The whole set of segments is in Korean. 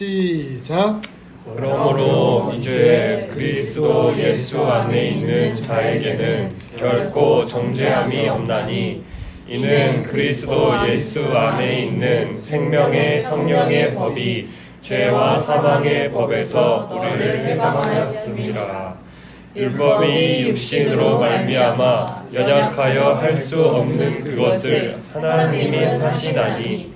시작. 그러므로 이제 그리스도 예수 안에 있는 자에게는 결코 정죄함이 없나니 이는 그리스도 예수 안에 있는 생명의 성령의 법이 죄와 사망의 법에서 우리를 해방하였습니다. 율법이 육신으로 말미암아 연약하여 할 수 없는 그것을 하나님이 하시나니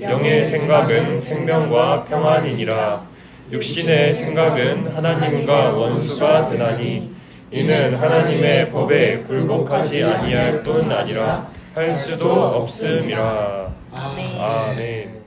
영의 생각은 생명과 평안이니라. 육신의 생각은 하나님과 원수가 되나니 이는 하나님의 법에 굴복하지 아니할 뿐 아니라 할 수도 없음이라. 아멘. 아멘